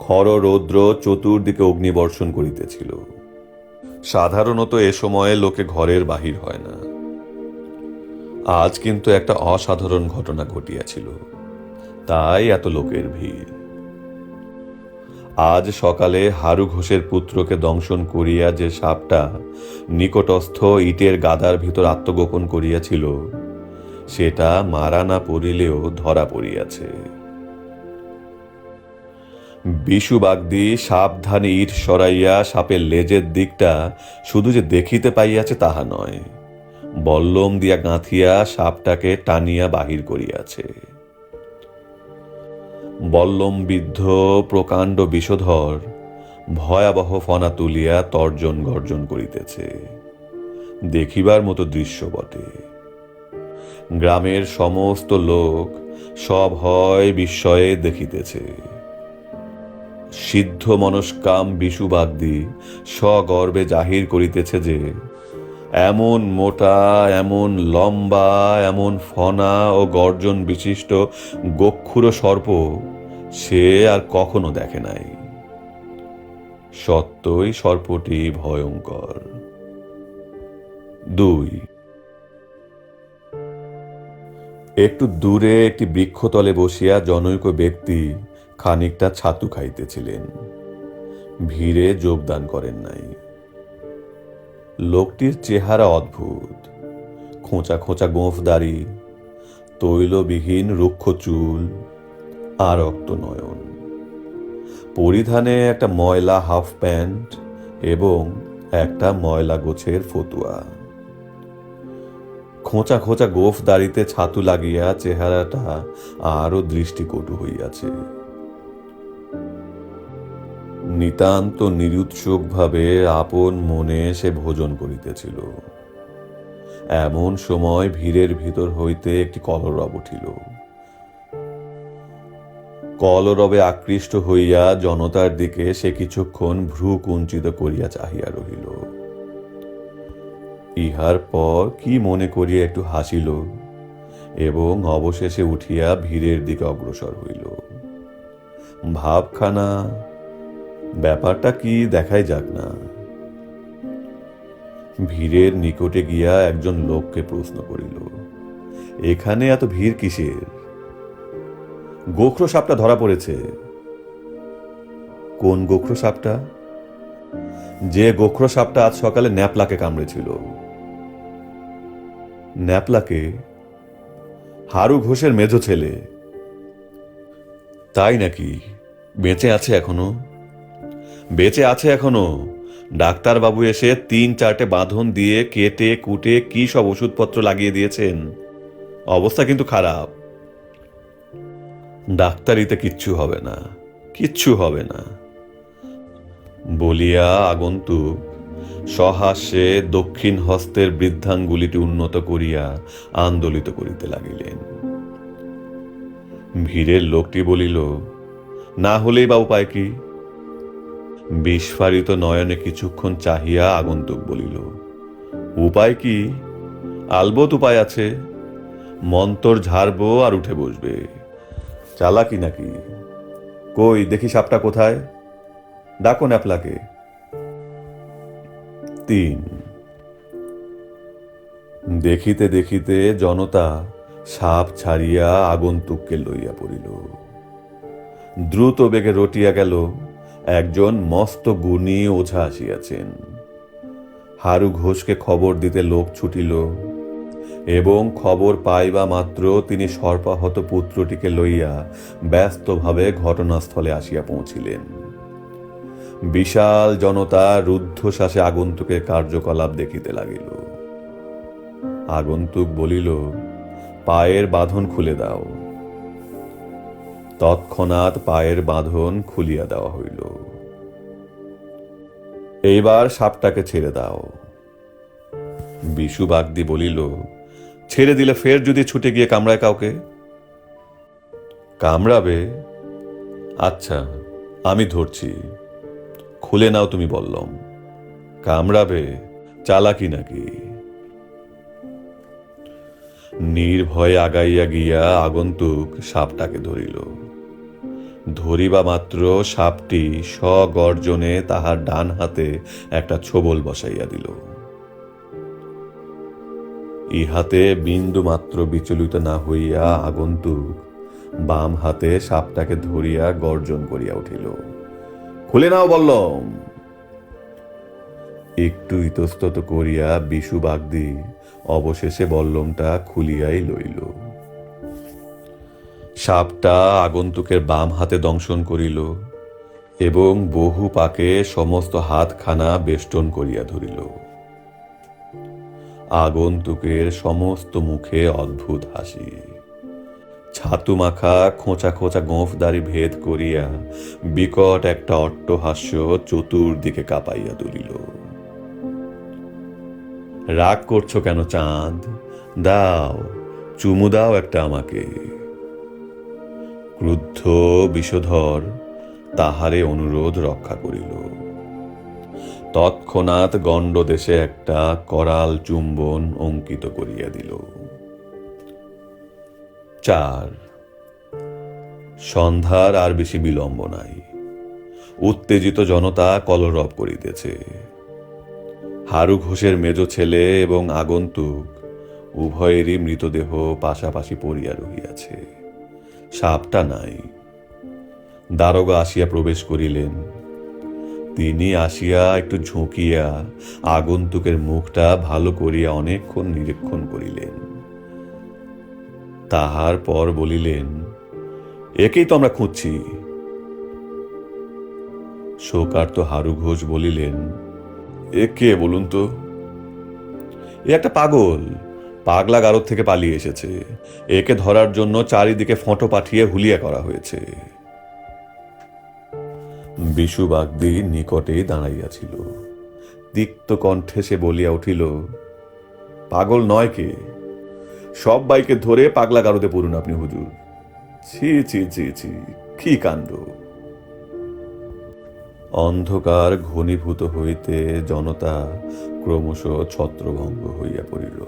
খর রৌদ্র চতুর্দিকে অগ্নিবর্ষণ করিতেছিল। সাধারণত এ সময়ে লোকে ঘরের বাহির হয় না। আজ কিন্তু একটা অসাধারণ ঘটনা ঘটিয়াছিল। তাই এত লোকের ভিড়। আজ সকালে হারু ঘোষের পুত্রকে দংশন করিয়া যে সাপটা নিকটস্থ ইটের গাদার ভিতর আত্মগোপন করিয়াছিল, সেটা মারা না পড়িলেও ধরা পড়িয়াছে। বিশু বাগদি, সাবধানে ইট সরাইয়া সাপের লেজের দিকটা শুধু যে দেখিতে পাইয়াছে তাহা নয়। বল্লম দিয়া গাঁথিয়া সাপটাকে টানিয়া বাহির করিয়াছে। বল্লমবিদ্ধ প্রকাণ্ড বিষধর, ভয়াবহ ফনা তুলিয়া তর্জন গর্জন করিতেছে। দেখিবার মতো দৃশ্য বটে। গ্রামের সমস্ত লোক সব হয় বিস্ময়ে দেখিতেছে। সিদ্ধ মনস্কাম বিশুবাগদি সগর্বে জাহির করিতেছে যে, এমন মোটা, এমন লম্বা, এমন ফনা ও গর্জন বিশিষ্ট গক্ষুর সর্প সে আর কখনো দেখে নাই। সত্যই সর্পটি ভয়ঙ্কর। দুই। একটু দূরে একটি বৃক্ষতলে বসিয়া জনৈক ব্যক্তি খানিকটা ছাতু খাইতেছিলেন। ভিড়ে যোগদান করেন নাই। লোকটির চেহারা অদ্ভুত। খোঁচা খোঁচা গোঁফ দাড়ি তৈলবিহীন রুক্ষ চুল আর নয়ন পরিধানে একটা ময়লা হাফ প্যান্ট এবং একটা ময়লা গোছের ফতুয়া। খোঁচা খোঁচা গোফ দাড়িতে ছাতু লাগিয়া চেহারাটা আরও দৃষ্টিকটু হইয়াছে। নিতান্ত নিরুৎসুকভাবে আপন মনে সে ভোজন করিতেছিল। এমন সময় ভিড়ের ভিতর হইতে একটি কলরব উঠিল। কলরবে আকৃষ্ট হইয়া জনতার দিকে সে কিছুক্ষণ ভ্রু কুঞ্চিত করিয়া চাহিয়া রহিল। ইহার পর কি মনে করিয়া একটু হাসিল এবং অবশেষে উঠিয়া ভিড়ের দিকে অগ্রসর হইল। ভাবখানা ব্যাপারটা কি দেখাই যাক না। ভিড়ের নিকটে গিয়া একজন লোককে প্রশ্ন করিল, এখানে এত ভিড় কিসের? গোখরো সাপটা ধরা পড়েছে। কোন গোখরো সাপটা যে গোখরো সাপটা আজ সকালে ন্যাপলাকে কামড়েছিল। ন্যাপলাকে? হারু ঘোষের মেজ ছেলে। তাই নাকি? বেঁচে আছে এখনও? বেঁচে আছে এখনও। ডাক্তারবাবু এসে তিন চারটে বাঁধন দিয়ে কেটে, কুটে কি সব ওষুধপত্র লাগিয়ে দিয়েছেন? অবস্থা কিন্তু খারাপ। ডাক্তারিতে কিচ্ছু হবে না, কিচ্ছু হবে না। বলিয়া আগন্তুক, সহাস্যে দক্ষিণ হস্তের বৃদ্ধাঙ্গুলিটি উন্নত করিয়া আন্দোলিত করিতে লাগিলেন। ভিড়ের লোকটি বলিল, না হলেই বা উপায় কি? বিস্ফারিত নয়নে কিছুক্ষণ চাহিয়া আগন্তুক বলিল, উপায় কি? আলবত উপায় আছে। মন্তর ঝাড়বো আর উঠে বসবে। চালাকি নাকি? কই, দেখি সাপটা কোথায়? ডাকো ন্যাপলাকে। তিন। দেখিতে দেখিতে জনতা সাপ ছাড়িয়া আগন্তুককে লইয়া পড়িল। দ্রুত বেগে রটিয়া গেল। একজন মস্ত গুণী ওঝা আসিয়াছেন। হারু ঘোষকে খবর দিতে লোক ছুটিল এবং খবর পাইবা মাত্র তিনি সর্পাহত পুত্রটিকে লইয়া ব্যস্তভাবে ঘটনাস্থলে আসিয়া পৌঁছিলেন। বিশাল জনতা রুদ্ধশ্বাসে আগন্তুকের কার্যকলাপ দেখিতে লাগিল। আগন্তুক বলিল, পায়ের বাঁধন খুলে দাও। তৎক্ষণাৎ পায়ের বাঁধন খুলিয়া দেওয়া হইল। এইবার সাপটাকে ছেড়ে দাও। বিশু বাগদি বলিল, ছেড়ে দিলে ফের যদি ছুটে গিয়ে কামড়ায় কাউকে? কামড়াবে? আচ্ছা আমি ধরছি। খুলে নাও তুমি বললাম। কামড়াবে? চালাকি নাকি? নির্ভয়ে আগাইয়া গিয়া আগন্তুক সাপটাকে ধরিল। ধরিবা মাত্র সাপটি স্বগর্জনে তাহার ডান হাতে একটা ছোবল বসাইয়া দিল। ইহাতে বিন্দু মাত্র বিচলিত না হইয়া আগন্তুক বাম হাতে সাপটাকে ধরিয়া গর্জন করিয়া উঠিল। খুলে নাও বললম। একটু ইতস্তত করিয়া বিশু বাগদি অবশেষে বল্লমটা খুলিয়াই লইল। সাপটা আগন্তুকের বাম হাতে দংশন করিল এবং বহু পাকে সমস্ত হাতখানা বেষ্টন করিয়া ধরিল। আগন্তুকের সমস্ত মুখে অদ্ভুত হাসি। ছাতু মাখা খোঁচা খোঁচা গোঁফ দাড়ি ভেদ করিয়া বিকট একটা অট্টহাস্য চতুর্দিকে কাঁপাইয়া তুলিল রাগ করছ কেন চাঁদ? দাও, চুমু দাও একটা আমাকে। ক্রুদ্ধ বিষধর তাহারে অনুরোধ রক্ষা করিল। তৎক্ষণাৎ গণ্ড দেশে একটা করাল চুম্বন অঙ্কিত করিয়া দিল। চার। সন্ধ্যার আর বেশি বিলম্ব নাই। উত্তেজিত জনতা কলরব করিতেছে। হারু ঘোষের মেজ ছেলে এবং আগন্তুক উভয়েরই মৃতদেহ পাশাপাশি পড়িয়া রহিয়াছে। সাপটা নাই। দারোগা আসিয়া প্রবেশ করিলেন। তিনি আসিয়া একটু ঝুঁকিয়া আগন্তুকের মুখটা ভালো করিয়া অনেকক্ষণ নিরীক্ষণ করিলেন। তাহার পর বলিলেন, একেই তো আমরা খুঁজছি। শোকার্ত হারু ঘোষ বলিলেন, এ কে বলুন তো? এ একটা পাগল। পাগলা গারদ থেকে পালিয়ে এসেছে। একে ধরার জন্য চারিদিকে ফটো পাঠিয়ে হুলিয়া করা হয়েছে। বিশু বাগদি নিকটেই দাঁড়াইয়াছিল তিক্ত কণ্ঠে সে বলিয়া উঠিল, পাগল নয় কে? সব বাইকে ধরে পাগলা গারদে পড়ুন আপনি হুজুর। ছি ছি ছি ছি, কি কাণ্ড? অন্ধকার ঘনীভূত হইতে জনতা ক্রমশ ছত্রভঙ্গ হইয়া পড়িল।